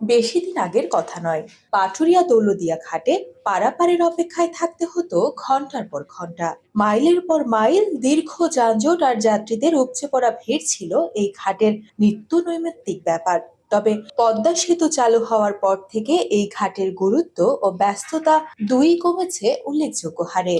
বেশি দিন আগের কথা নয়। পাটুরিয়া দৌলদিয়া ঘাটে পারাপারের অপেক্ষায় থাকতে হতো ঘণ্টার পর ঘণ্টা মাইলের পর মাইল দীর্ঘ যানজট আর যাত্রীদের উপচে পড়া ভিড় ছিল এই ঘাটের নিত্য নৈমিত্তিক ব্যাপার। তবে পদ্মা সেতু চালু হওয়ার পর থেকে এই ঘাটের গুরুত্ব ও ব্যস্ততা দুই কমেছে উল্লেখযোগ্য হারে।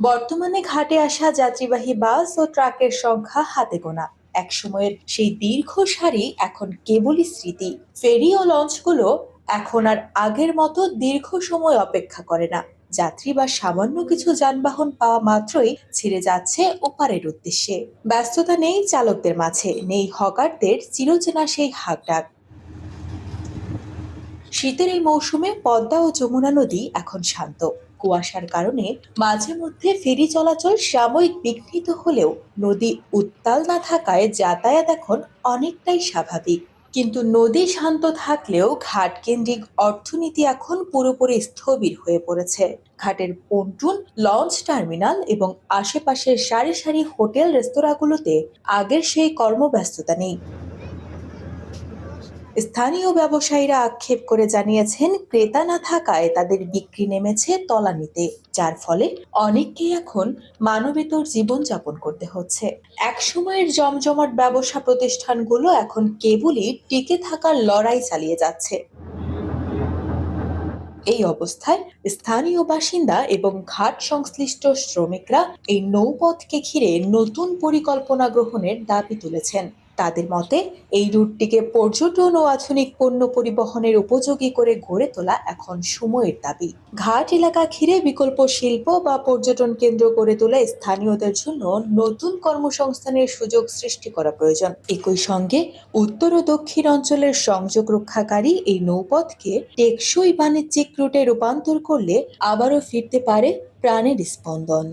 বর্তমানে ঘাটে আসা যাত্রীবাহী বাস ও ট্রাকের সংখ্যা হাতে গোনা। একসময়ের সেই দীর্ঘ সারি এখন কেবলই স্মৃতি। ফেরি ও লঞ্চগুলো এখন আর আগের মতো দীর্ঘ সময় অপেক্ষা করে না। যাত্রী বা সামান্য কিছু যানবাহন পাওয়া মাত্রই ছেড়ে যাচ্ছে ওপারের উদ্দেশ্যে। ব্যস্ততা নেই চালকদের মাঝে, নেই হকারদের, চিরচেনা সেই হাকডাক। শীতের এই মৌসুমে পদ্মা ও যমুনা নদী এখন শান্ত। কুয়াশার কারণে মাঝে মধ্যে ফেরি চলাচল সাময়িক বিঘ্নিত হলেও নদী উত্তাল না থাকায় যাতায়াত এখন অনেকটাই স্বাভাবিক। কিন্তু নদী শান্ত থাকলেও ঘাট কেন্দ্রিক অর্থনীতি এখন পুরোপুরি স্থবির হয়ে পড়েছে। ঘাটের পন্টুন, লঞ্চ টার্মিনাল এবং আশেপাশের সারি সারি হোটেল রেস্তোরাঁগুলোতে আগের সেই কর্মব্যস্ততা নেই। স্থানীয় ব্যবসায়ীরা আক্ষেপ করে জানিয়েছেন, ক্রেতা না থাকায় তাদের বিক্রি নেমেছে তলানিতে, যার ফলে অনেককেই এখন মানবেতর জীবনযাপন করতে হচ্ছে। এক সময়ের জমজমাট ব্যবসা প্রতিষ্ঠানগুলো এখন কেবলই টিকে থাকার লড়াই চালিয়ে যাচ্ছে। এই অবস্থায় স্থানীয় বাসিন্দা এবং ঘাট সংশ্লিষ্ট শ্রমিকরা এই নৌপথকে ঘিরে নতুন পরিকল্পনা গ্রহণের দাবি তুলেছেন। তাদের মতে, এই রুটটিকে পর্যটন ও আধুনিক পণ্য পরিবহনের উপযোগী করে গড়ে তোলা এখন সময়ের দাবি। ঘাট এলাকা ঘিরে বিকল্প শিল্প বা পর্যটন কেন্দ্র গড়ে তোলা স্থানীয়দের জন্য নতুন কর্মসংস্থানের সুযোগ সৃষ্টি করা প্রয়োজন। একই সঙ্গে, উত্তর ও দক্ষিণ অঞ্চলের সংযোগ রক্ষাকারী এই নৌপথকে টেকসই বাণিজ্যিক রুটে রূপান্তর করলে আবারও ফিরতে পারে প্রাণের স্পন্দন।